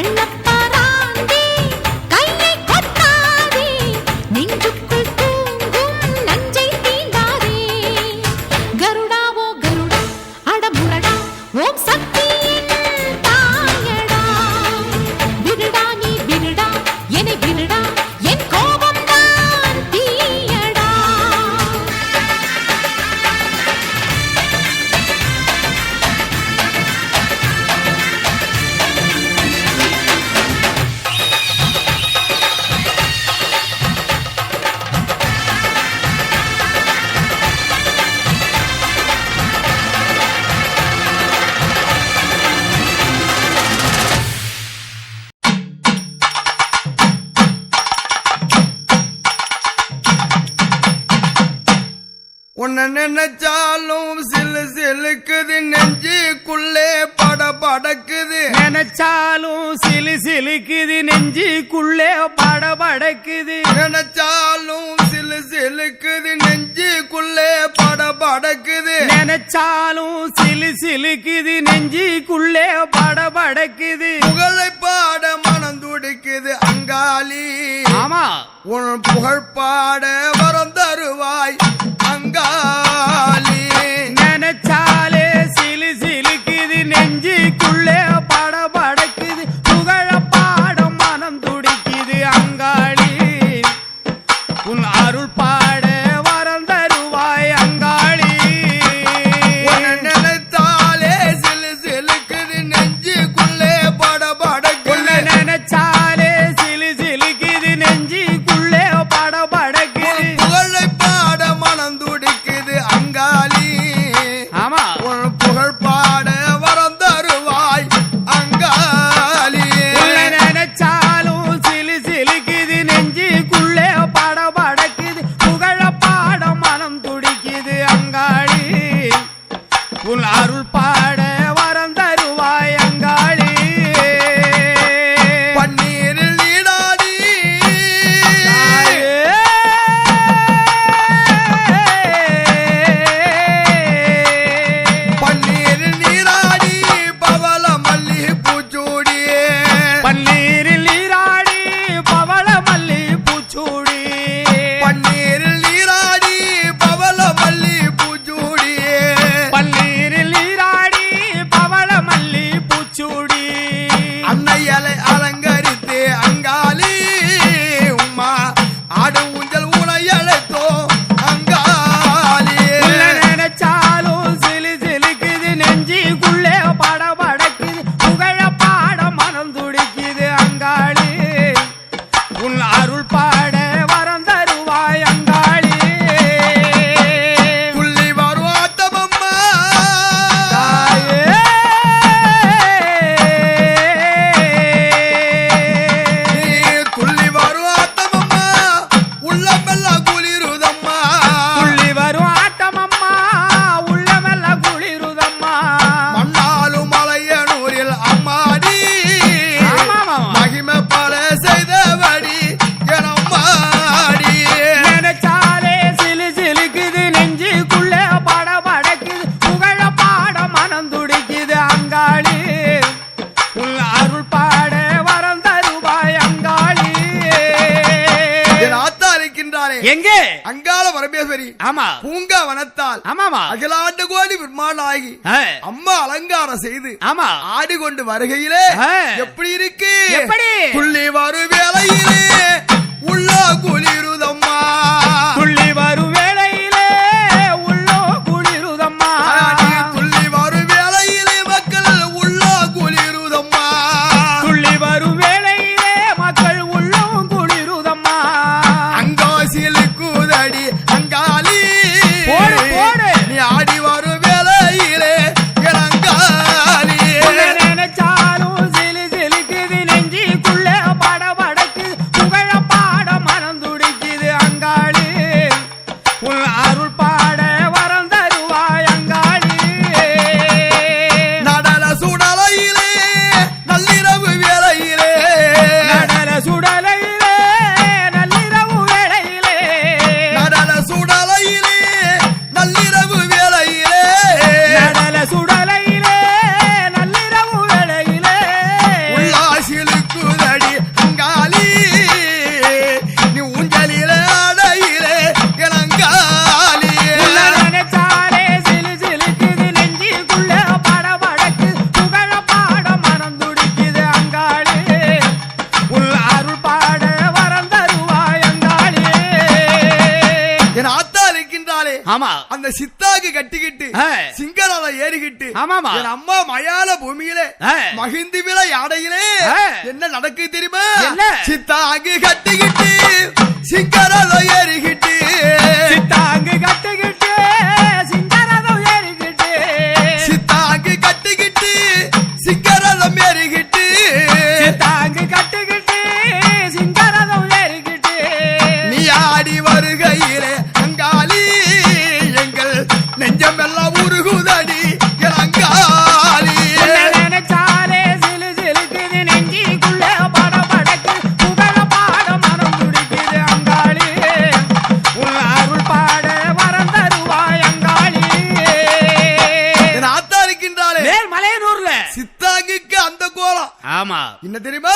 கண்ணப்ப நினைச்சாலும் சிலு சிலுக்குது நெஞ்சுக்குள்ளே பட படக்குது. நினைச்சாலும் சிலு சிலுக்குது நெஞ்சுக்குள்ளே பட படக்குது. நினைச்சாலும் சிலு சிலுக்குது நெஞ்சுக்குள்ளே பட படக்குது. நினைச்சாலும் சிலு சிலுக்குது நெஞ்சுக்குள்ளே பட படக்குது. புகழை பாட மனம் துடிக்குது அங்காளி. ஆமா. உன் புகழ் பாட வரந்த சூடி. அன்னை அலை அலங்கரித்து அங்காளி. உமா ஆடும் ஊஞ்சல் உனை அழைத்தோ அங்காளி. நினைச்சாலும் சிலு சிலுக்குது நெஞ்சிக்குள்ளே பட படக்குது புகழ பாட மனம் துடிக்குது அங்காளி. உன் அருள் பாட எங்கே? அங்கால பரமேஸ்வரி. ஆமா. பூங்கா வனத்தால் ஆமாமா. அகிலாண்டு கோடி விமானாகி அம்மா அலங்காரம் செய்து ஆமா. ஆடிக்கொண்டு வருகையிலே எப்படி இருக்கு? எப்படி? துள்ளி வரும் வேலையிலே உள்ள குளிரும் மாட்டிக்கிட்டு ஆமாமா. அம்மா மயால பூமியில மகிந்து வில யாடையிலே என்ன நடக்கு தெரியுமா? சித்தாங்கு கட்டிக்கிட்டு சிக்கரல ஏறிக்கிட்டு. சித்தாங்க என்ன தெரியுமா?